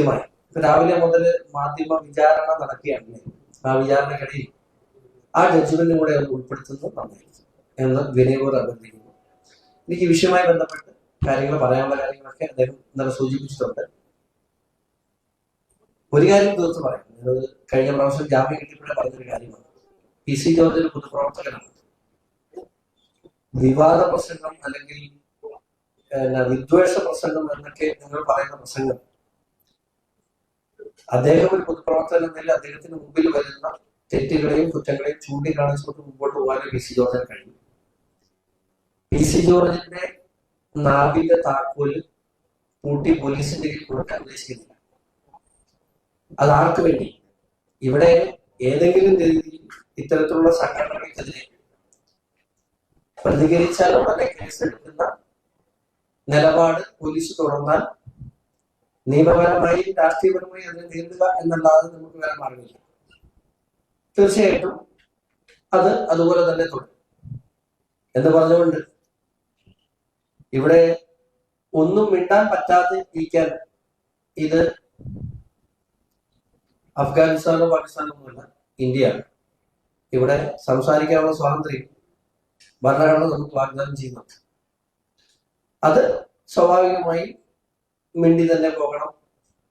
കൃത്യമായി. രാവിലെ മുതൽ മാധ്യമ വിചാരണ നടക്കുകയാണ് ആ വിചാരണക്കിടയിൽ ആ ജഡ്ജ്മെന്റും കൂടെ ഒന്ന് ഉൾപ്പെടുത്തുന്നത് നന്നായിരിക്കും എന്ന് വിനയോട് അഭ്യർത്ഥിക്കുന്നു. എനിക്ക് വിഷയമായി ബന്ധപ്പെട്ട് കാര്യങ്ങൾ പറയാനുള്ള കാര്യങ്ങളൊക്കെ അദ്ദേഹം ഇന്നലെ സൂചിപ്പിച്ചിട്ടുണ്ട്. ഒരു കാര്യം തീർത്ത് പറയാം. അത് കഴിഞ്ഞ പ്രാവശ്യം ജാമ്യം കിട്ടിയപ്പോഴേ പറഞ്ഞൊരു കാര്യമാണ്. പി സി ജോർജ് ഒരു പൊതുപ്രവർത്തകനാണ്. വിവാദ പ്രസംഗം അല്ലെങ്കിൽ വിദ്വേഷ പ്രസംഗം എന്നൊക്കെ നിങ്ങൾ പറയുന്ന പ്രസംഗം അദ്ദേഹം ഒരു പൊതുപ്രവർത്തകൻ എന്നതിൽ അദ്ദേഹത്തിന് മുമ്പിൽ വരുന്ന തെറ്റുകളെയും കുറ്റങ്ങളെയും ചൂണ്ടിക്കാണിച്ചുകൊണ്ട് മുമ്പോട്ട് പോകാൻ പി സി ജോർജിന് കഴിയും പി സി ജോർജിന്റെ നാവിന്റെ താക്കോൽ പൂട്ടി പോലീസിന്റെ കയ്യിൽ കൊടുക്കാൻ ഉദ്ദേശിക്കുന്നില്ല. അത് ആർക്ക് വേണ്ടി? ഇവിടെ ഏതെങ്കിലും രീതിയിൽ ഇത്തരത്തിലുള്ള സംഘടനകൾക്കെതിരെ പ്രതികരിച്ചാൽ ഉടനെ കേസെടുക്കുന്ന നിലപാട് പോലീസ് തുടർന്നാൽ നിയമപരമായി രാഷ്ട്രീയപരമായി അതിനെ നേരിടുക എന്നല്ലാതെ നമുക്ക് വേറെ മാർഗമില്ല. തീർച്ചയായിട്ടും അത് അതുപോലെ തന്നെ തുടരും. എന്ന് പറഞ്ഞുകൊണ്ട് ഇവിടെ ഒന്നും മിണ്ടാൻ പറ്റാതെ ഇരിക്കാൻ ഇത് അഫ്ഗാനിസ്ഥാനോ പാകിസ്ഥാനോ ഒന്നുമല്ല ഇന്ത്യയാണ് ഇവിടെ സംസാരിക്കാനുള്ള സ്വാതന്ത്ര്യം ഭരണഘടന നമുക്ക് വാഗ്ദാനം ചെയ്യുന്നുണ്ട്. അത് സ്വാഭാവികമായി മിണ്ടി തന്നെ പോകണം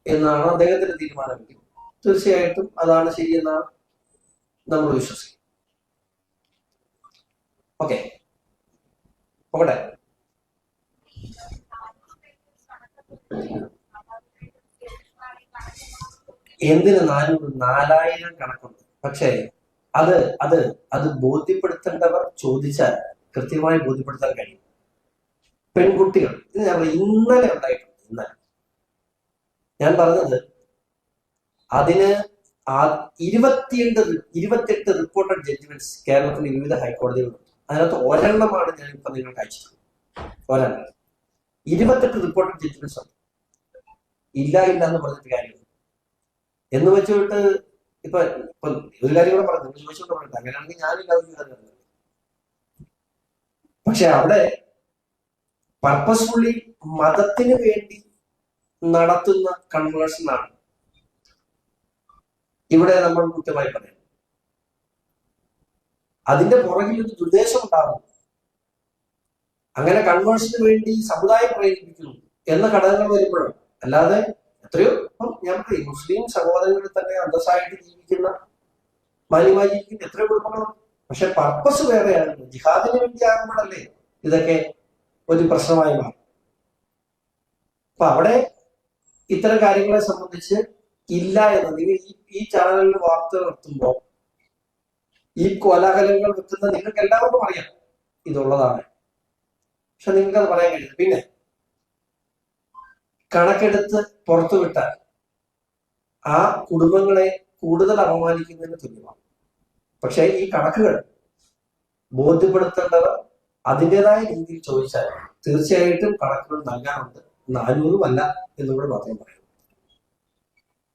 എന്നാണ് അദ്ദേഹത്തിന്റെ തീരുമാനമെങ്കിൽ. തീർച്ചയായിട്ടും അതാണ് ശരിയെന്നാണ് നമ്മൾ വിശ്വസിക്കുന്നത് ഓക്കെ. പോകട്ടെ. എന്തിന് നാനൂറ് നാലായിരം കണക്കുണ്ട്? പക്ഷേ അത് അത് അത് ബോധ്യപ്പെടുത്തേണ്ടവർ ചോദിച്ചാൽ കൃത്യമായി ബോധ്യപ്പെടുത്താൻ കഴിയും. പെൺകുട്ടികൾ ഇത് ഞങ്ങൾ ഇന്നലെ ഉണ്ടായിട്ടുണ്ട് ഇന്നലെ ഞാൻ പറഞ്ഞത് അതിന് ആ ഇരുപത്തിയെട്ട് ഇരുപത്തിയെട്ട് റിപ്പോർട്ടഡ് ജഡ്ജ്മെന്റ്സ് കേരളത്തിലെ വിവിധ ഹൈക്കോടതികളുണ്ട് അതിനകത്ത് ഒരെണ്ണമാണ് ഞാൻ ഇപ്പൊ നിങ്ങൾക്ക് അയച്ചിട്ടുള്ളത് ഒരെണ്ണം. ഇരുപത്തെട്ട് റിപ്പോർട്ടഡ് ജഡ്ജ്മെന്റ്സ് ഉണ്ട്. ഇല്ല ഇല്ല എന്ന് പറഞ്ഞിട്ട് കാര്യമില്ല. എന്ന് വെച്ചുകൊണ്ട് ഇപ്പൊ ഇപ്പൊ ഒരു കാര്യം കൂടെ പറഞ്ഞു നിങ്ങൾ ചോദിച്ചോണ്ട് അങ്ങനെയാണെങ്കിൽ ഞാനില്ല ഒരു കാര്യം പക്ഷെ അവിടെ പർപ്പസ്ഫുള്ളി മതത്തിന് വേണ്ടി നടത്തുന്ന കൺവേർഷൻ ആണ്. ഇവിടെ നമ്മൾ കൃത്യമായി പറയുന്നത് അതിന്റെ പുറകിൽ ഒരു ദുർദ്ദേശം ഉണ്ടാകും. അങ്ങനെ കൺവേർഷന് വേണ്ടി സമുദായം പ്രേരിപ്പിക്കുന്നു എന്ന ഘടകങ്ങൾ വരുമ്പോഴും അല്ലാതെ എത്രയോ ഇപ്പം ഞാൻ പറയും മുസ്ലിം സഹോദരങ്ങളിൽ തന്നെ അന്തസ്സായിട്ട് ജീവിക്കുന്ന മാന്യമായി ജീവിക്കുന്ന എത്രയോ കുടുംബങ്ങളുണ്ട്. പക്ഷെ പർപ്പസ് വേറെയാണ്. ജിഹാദിന് വേണ്ടി ആകുമ്പോഴല്ലേ ഇതൊക്കെ ഒരു പ്രശ്നമായി മാറും. അപ്പൊ അവിടെ ഇത്തരം കാര്യങ്ങളെ സംബന്ധിച്ച് ഇല്ല എന്ന് നിങ്ങൾ ഈ ഈ ചാനലിൽ വാർത്ത നിർത്തുമ്പോൾ ഈ കോലാഹലങ്ങൾ വെക്കുന്ന നിങ്ങൾക്ക് എല്ലാവർക്കും അറിയാം ഇതുള്ളതാണ്. പക്ഷെ നിങ്ങൾക്ക് അത് പറയാൻ കഴിയില്ല. പിന്നെ കണക്കെടുത്ത് പുറത്തുവിട്ടാൽ ആ കുടുംബങ്ങളെ കൂടുതൽ അപമാനിക്കുന്നതിന് തുല്യമാണ്. പക്ഷെ ഈ കണക്കുകൾ ബോധ്യപ്പെടുത്തേണ്ടവർ അതിന്റെതായ രീതിയിൽ ചോദിച്ചാൽ തീർച്ചയായിട്ടും കണക്കുകൾ നൽകാനുണ്ട് നാനൂറും അല്ല എന്നും കൂടെ മാത്രം പറയാം.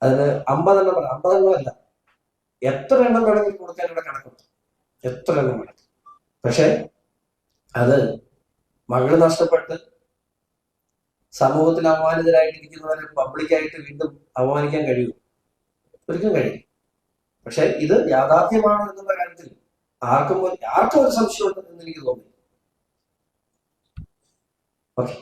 അതിന് അമ്പതെണ്ണം പറയാം അമ്പതെണ്ണം അല്ല. എത്ര എണ്ണം വേണമെങ്കിൽ കൊടുക്കാൻ ഇവിടെ കണക്കുണ്ട്. എത്ര എണ്ണം വേണം. പക്ഷെ അത് മകൾ നഷ്ടപ്പെട്ട് സമൂഹത്തിൽ അപമാനിതരായിട്ടിരിക്കുന്നവരെ പബ്ലിക്കായിട്ട് വീണ്ടും അപമാനിക്കാൻ കഴിയും. ഒരിക്കലും കഴിയും പക്ഷെ ഇത് യാഥാർത്ഥ്യമാണ് എന്നുള്ള കാര്യത്തിൽ ആർക്കും ആർക്കും ഒരു സംശയമുണ്ട് എന്ന് എനിക്ക് തോന്നി ഓക്കെ.